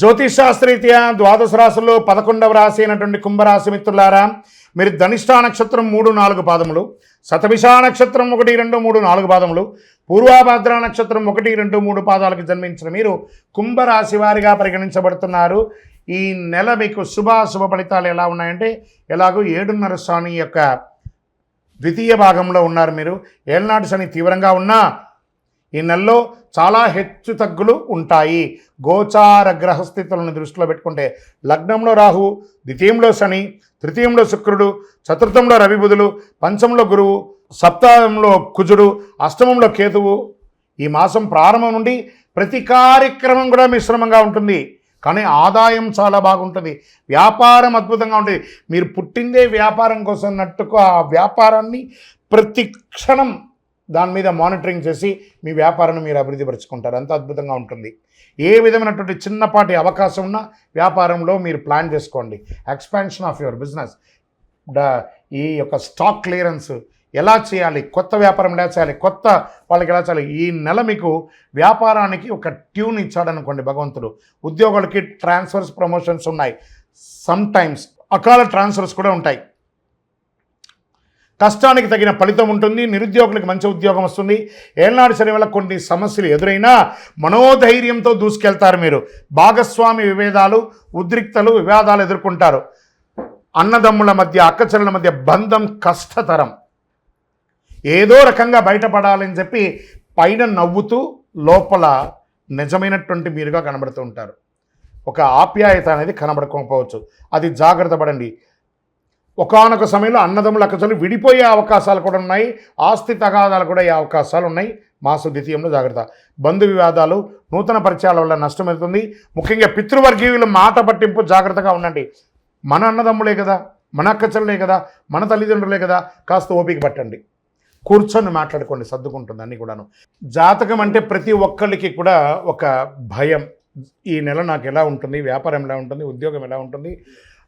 జ్యోతిషాస్త్రీత్యా ద్వాదశ రాశుల్లో పదకొండవ రాశి అయినటువంటి కుంభరాశి మిత్రులారా మీరు ధనిష్టా నక్షత్రం మూడు నాలుగు పాదములు శతభిషా నక్షత్రం ఒకటి రెండు మూడు నాలుగు పాదములు పూర్వాభద్ర నక్షత్రం ఒకటి రెండు మూడు పాదాలకు జన్మించిన మీరు కుంభరాశి వారిగా పరిగణించబడుతున్నారు. ఈ నెల మీకు శుభాశుభ ఫలితాలు ఎలా ఉన్నాయంటే ఎలాగో ఏడున్నర స్వామి యొక్క ద్వితీయ భాగంలో ఉన్నారు మీరు. ఏళ్నాటి శని తీవ్రంగా ఉన్నా ఈ నెలలో చాలా హెచ్చు తగ్గులు ఉంటాయి. గోచార గ్రహస్థితులను దృష్టిలో పెట్టుకుంటే లగ్నంలో రాహు ద్వితీయంలో శని తృతీయంలో శుక్రుడు చతుర్థంలో రవిబుధులు పంచంలో గురువు సప్తాహంలో కుజుడు అష్టమంలో కేతువు. ఈ మాసం ప్రారంభం నుండి ప్రతి కార్యక్రమం కూడా మిశ్రమంగా ఉంటుంది. కానీ ఆదాయం చాలా బాగుంటుంది. వ్యాపారం అద్భుతంగా ఉంటుంది. మీరు పుట్టిందే వ్యాపారం కోసం అన్నట్టుకు ఆ వ్యాపారాన్ని ప్రతి క్షణం దాని మీద మానిటరింగ్ చేసి మీ వ్యాపారాన్ని మీరు అభివృద్ధి పరుచుకుంటారు. అంత అద్భుతంగా ఉంటుంది. ఏ విధమైనటువంటి చిన్నపాటి అవకాశం ఉన్నా వ్యాపారంలో మీరు ప్లాన్ చేసుకోండి. Expansion of your business. ఈ యొక్క స్టాక్ క్లియరెన్స్ ఎలా చేయాలి? కొత్త వ్యాపారం ఎలా చేయాలి? కొత్త వాళ్ళకి ఎలా చేయాలి? ఈ నెల మీకు వ్యాపారానికి ఒక ట్యూన్ ఇచ్చాడనుకోండి భగవంతుడు. ఉద్యోగులకి ట్రాన్స్ఫర్స్ ప్రమోషన్స్ ఉన్నాయి. సమ్ టైమ్స్ అకాల ట్రాన్స్ఫర్స్ కూడా ఉంటాయి. కష్టానికి తగిన ఫలితం ఉంటుంది నిరుద్యోగులకు మంచి ఉద్యోగం వస్తుంది. ఏళ్నాడు శని వల్ల కొన్ని సమస్యలు ఎదురైనా మనోధైర్యంతో దూసుకెళ్తారు మీరు. భాగస్వామి విభేదాలు ఉద్రిక్తలు వివాదాలు ఎదుర్కొంటారు. అన్నదమ్ముల మధ్య అక్కచెల్లెల మధ్య బంధం కష్టతరం. ఏదో రకంగా బయటపడాలని చెప్పి పైన నవ్వుతూ లోపల నిజమైనటువంటి మీరుగా కనబడుతూ ఉంటారు. ఒక ఆప్యాయత అనేది కనబడకపోవచ్చు అది జాగ్రత్త పడండి. ఒకనొక సమయంలో అన్నదమ్ముల అక్కచలు విడిపోయే అవకాశాలు కూడా ఉన్నాయి. ఆస్తి తగాదాలు కూడా అయ్యే అవకాశాలు ఉన్నాయి. మాసు ద్వితీయంలో జాగ్రత్త. బంధు వివాదాలు నూతన పరిచయాల వల్ల నష్టమవుతుంది ముఖ్యంగా పితృవర్గీయుల మాట పట్టింపు జాగ్రత్తగా ఉండండి. మన అన్నదమ్ములే కదా మన అక్కచెల్లే కదా మన తల్లిదండ్రులే కదా కాస్త ఓపిక పట్టండి. కూర్చొని మాట్లాడుకోండి సర్దుకుంటుంది అన్నీ కూడాను. జాతకం అంటే ప్రతి ఒక్కళ్ళకి కూడా ఒక భయం. ఈ నెల నాకు ఎలా ఉంటుంది వ్యాపారం ఎలా ఉంటుంది ఉద్యోగం ఎలా ఉంటుంది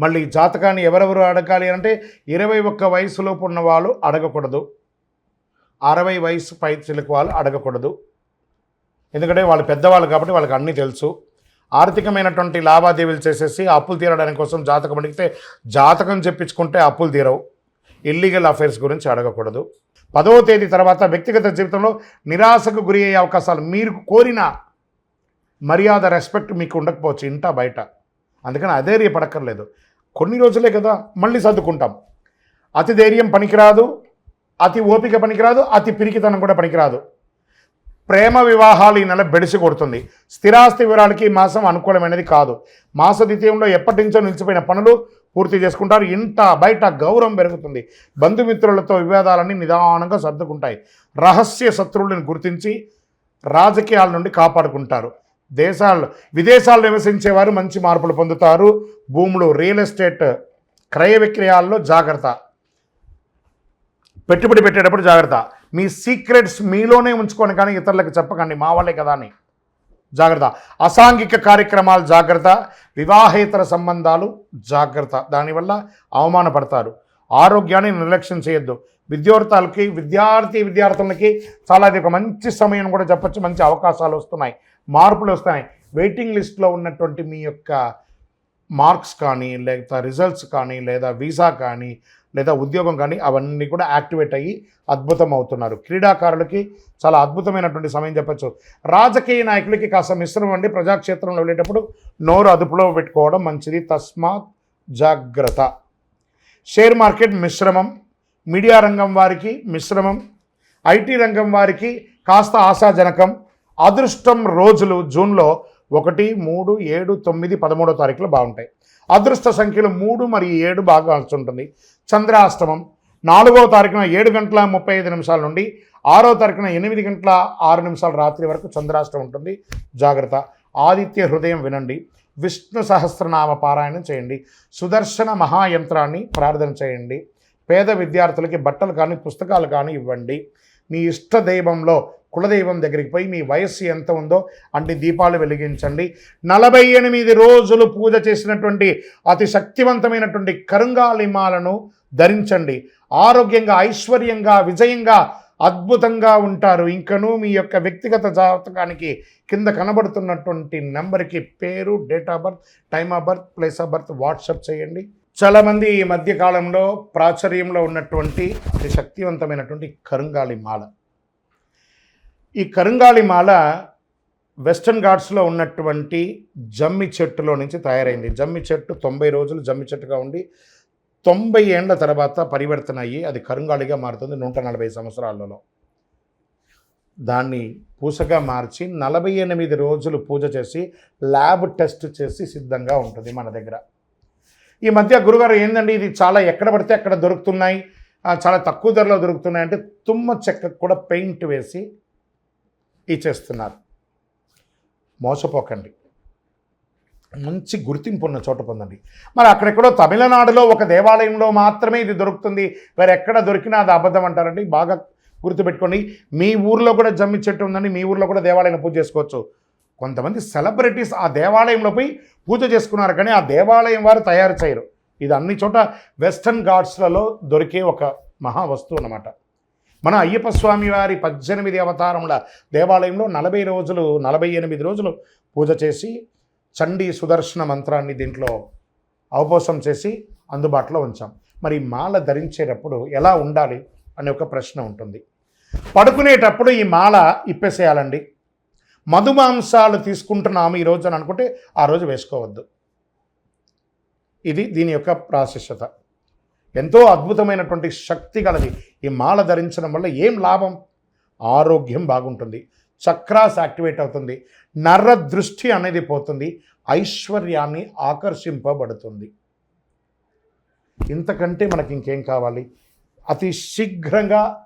మళ్ళీ జాతకాన్ని ఎవరెవరు అడగాలి అంటే ఇరవై ఒక్క వయసులోపు ఉన్న వాళ్ళు అడగకూడదు. అరవై వయసు పై చిలుకు వాళ్ళు అడగకూడదు. ఎందుకంటే వాళ్ళు పెద్దవాళ్ళు కాబట్టి వాళ్ళకి అన్నీ తెలుసు. ఆర్థికమైనటువంటి లావాదేవీలు చేసేసి అప్పులు తీరడానికి కోసం జాతకం అడిగితే జాతకం చెప్పించుకుంటే అప్పులు తీరవు. ఇల్లీగల్ అఫైర్స్ గురించి అడగకూడదు. పదవ తేదీ తర్వాత వ్యక్తిగత జీవితంలో నిరాశకు గురి అయ్యే అవకాశాలు మీరు కోరిన మర్యాద రెస్పెక్ట్ మీకు ఉండకపోవచ్చు ఇంట బయట. అందుకని అధైర్యపడక్కర్లేదు. కొన్ని రోజులే కదా మళ్ళీ సర్దుకుంటాం. అతి ధైర్యం పనికిరాదు అతి ఓపిక పనికిరాదు అతి పిరికితనం కూడా పనికిరాదు. ప్రేమ వివాహాలు ఈ నెల బెడిసి కొడుతుంది. స్థిరాస్తి వివరాలకి ఈ మాసం అనుకూలమైనది కాదు. మాస ద్వితీయంలో ఎప్పటి నుంచో నిలిచిపోయిన పనులు పూర్తి చేసుకుంటారు. ఇంట బయట గౌరవం పెరుగుతుంది. బంధుమిత్రులతో వివాదాలన్నీ నిదానంగా సర్దుకుంటాయి. రహస్య శత్రువులను గుర్తించి రాజకీయాల నుండి కాపాడుకుంటారు. దేశాల్లో విదేశాల్లో నివసించేవారు మంచి మార్పులు పొందుతారు. భూములు రియల్ ఎస్టేట్ క్రయ విక్రయాల్లో జాగ్రత్త. పెట్టుబడి పెట్టేటప్పుడు జాగ్రత్త. మీ సీక్రెట్స్ మీలోనే ఉంచుకోండి కానీ ఇతరులకు చెప్పకండి మా వాళ్ళే కదా అని. జాగ్రత్త. అసాంఘిక కార్యక్రమాలు జాగ్రత్త. వివాహేతర సంబంధాలు జాగ్రత్త. దానివల్ల అవమానపడతారు. ఆరోగ్యాన్ని నిర్లక్ష్యం చేయొద్దు. విద్యార్థులకి విద్యార్థి విద్యార్థులకి చాలా ఇది ఒక మంచి సమయం కూడా చెప్పచ్చు. మంచి అవకాశాలు వస్తున్నాయి. మార్పులు వస్తున్నాయి. వెయిటింగ్ లిస్ట్లో ఉన్నటువంటి మీ యొక్క మార్క్స్ కానీ లేదా రిజల్ట్స్ కానీ లేదా వీసా కానీ లేదా ఉద్యోగం కానీ అవన్నీ కూడా యాక్టివేట్ అయ్యి అద్భుతం అవుతున్నారు. క్రీడాకారులకి చాలా అద్భుతమైనటువంటి సమయం చెప్పచ్చు. రాజకీయ నాయకులకి కాస్త మిశ్రమం అండి. ప్రజాక్షేత్రంలో వెళ్ళేటప్పుడు నోరు అదుపులో పెట్టుకోవడం మంచిది. తస్మాత్ జాగ్రత్త. షేర్ మార్కెట్ మిశ్రమం. మీడియా రంగం వారికి మిశ్రమం ఐటీ రంగం వారికి కాస్త ఆశాజనకం. అదృష్టం రోజులు జూన్లో ఒకటి మూడు ఏడు తొమ్మిది పదమూడో తారీఖులు బాగుంటాయి. అదృష్ట సంఖ్యలు మూడు మరియు ఏడు బాగా వస్తుంటుంది చంద్రాష్టమం నాలుగవ తారీఖున ఏడు గంటల ముప్పై ఐదు నిమిషాల నుండి ఆరో తారీఖున ఎనిమిది గంటల ఆరు నిమిషాల రాత్రి వరకు చంద్రాష్టం ఉంటుంది. జాగ్రత్త. ఆదిత్య హృదయం వినండి. విష్ణు సహస్రనామ పారాయణం చేయండి. సుదర్శన మహాయంత్రాన్ని ప్రార్థన చేయండి. పేద విద్యార్థులకి బట్టలు కానీ పుస్తకాలు కానీ ఇవ్వండి. మీ ఇష్ట దైవంలో కులదైవం దగ్గరికి పోయి మీ వయస్సు ఎంత ఉందో అన్ని దీపాలు వెలిగించండి. నలభై ఎనిమిది రోజులు పూజ చేసినటువంటి అతి శక్తివంతమైనటువంటి కరుంగాలిమాలను ధరించండి. ఆరోగ్యంగా ఐశ్వర్యంగా విజయంగా అద్భుతంగా ఉంటారు. ఇంకనూ మీ యొక్క వ్యక్తిగత జాతకానికి కింద కనబడుతున్నటువంటి నెంబర్కి పేరు date of birth time of birth place of birth WhatsApp చేయండి. చాలామంది ఈ మధ్యకాలంలో ప్రాచుర్యంలో ఉన్నటువంటి అతి శక్తివంతమైనటువంటి కరుంగాళి మాల. ఈ కరుంగాళి మాల వెస్టర్న్ ఘాట్స్లో ఉన్నటువంటి జమ్మి చెట్టులో నుంచి తయారైంది. జమ్మి చెట్టు తొంభై రోజులు జమ్మి చెట్టుగా ఉండి తొంభై ఏండ్ల తర్వాత పరివర్తన అయ్యి అది కరుంగాలిగా మారుతుంది నూట నలభై సంవత్సరాలలో. దాన్ని పూసగా మార్చి నలభై ఎనిమిది రోజులు పూజ చేసి ల్యాబ్ టెస్ట్ చేసి సిద్ధంగా ఉంటుంది మన దగ్గర. ఈ మధ్య గురుగారు ఏందండి? ఇది చాలా ఎక్కడ పడితే అక్కడ దొరుకుతున్నాయి. చాలా తక్కువ ధరలో దొరుకుతున్నాయి అంటే తుమ్మ చెక్కకు కూడా పెయింట్ వేసి ఇచ్చేస్తున్నారు. మోసపోకండి. మంచి గుర్తింపు ఉన్న చోట పొందండి. మరి అక్కడెక్కడో తమిళనాడులో ఒక దేవాలయంలో మాత్రమే ఇది దొరుకుతుంది. వేరే ఎక్కడ దొరికినా అది అబద్ధం అంటారండి. బాగా గుర్తుపెట్టుకోండి. మీ ఊర్లో కూడా జమ్మి చెట్టు ఉందండి. మీ ఊర్లో కూడా దేవాలయం పూజ చేసుకోవచ్చు. కొంతమంది సెలబ్రిటీస్ ఆ దేవాలయంలో పోయి పూజ చేసుకున్నారు కానీ ఆ దేవాలయం వారు తయారు చేయరు. ఇది అన్ని చోట వెస్టర్న్ ఘాట్స్లలో దొరికే ఒక మహా వస్తువు అన్నమాట. మన అయ్యప్ప స్వామి వారి పద్దెనిమిది అవతారముల దేవాలయంలో నలభై రోజులు నలభై ఎనిమిది రోజులు పూజ చేసి చండీ సుదర్శన మంత్రాన్ని దీంట్లో అవపోసం చేసి అందుబాటులో ఉంచాం. మరి మాల ధరించేటప్పుడు ఎలా ఉండాలి అనే ఒక ప్రశ్న ఉంటుంది. పడుకునేటప్పుడు ఈ మాల ఇప్పేసేయాలండి. మధుమాంసాలు తీసుకుంటున్నాము ఈ రోజు అని అనుకుంటే ఆ రోజు వేసుకోవద్దు. ఇది దీని యొక్క ప్రాశస్యత. ఎంతో అద్భుతమైనటువంటి శక్తి గలది. ఈ మాల ధరించడం వల్ల ఏం లాభం? ఆరోగ్యం బాగుంటుంది. చక్రాస్ యాక్టివేట్ అవుతుంది. నర్ర దృష్టి అనేది పోతుంది. ఐశ్వర్యాన్ని ఆకర్షింపబడుతుంది. ఇంతకంటే మనకి ఇంకేం కావాలి? అతి శీఘ్రంగా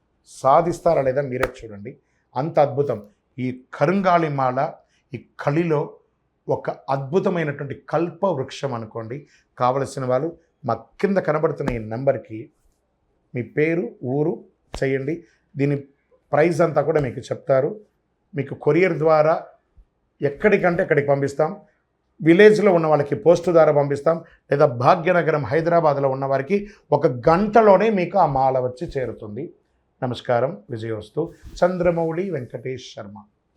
సాధిస్తారా లేదా మీరే చూడండి. అంత అద్భుతం. ఈ కరుంగాళి మాల ఈ కలిలో ఒక అద్భుతమైనటువంటి కల్ప వృక్షం అనుకోండి. కావలసిన వాళ్ళు మా కింద కనబడుతున్న ఈ నెంబర్కి మీ పేరు ఊరు చేయండి. దీని ప్రైజ్ అంతా కూడా మీకు చెప్తారు. మీకు కొరియర్ ద్వారా ఎక్కడికంటే అక్కడికి పంపిస్తాం. విలేజ్లో ఉన్న వాళ్ళకి పోస్ట్ ద్వారా పంపిస్తాం. లేదా భాగ్యనగరం హైదరాబాద్లో ఉన్న వారికి ఒక గంటలోనే మీకు ఆ మాల వచ్చి చేరుతుంది. నమస్కారం విజయోస్తు చంద్రమౌళి వెంకటేష్ శర్మ.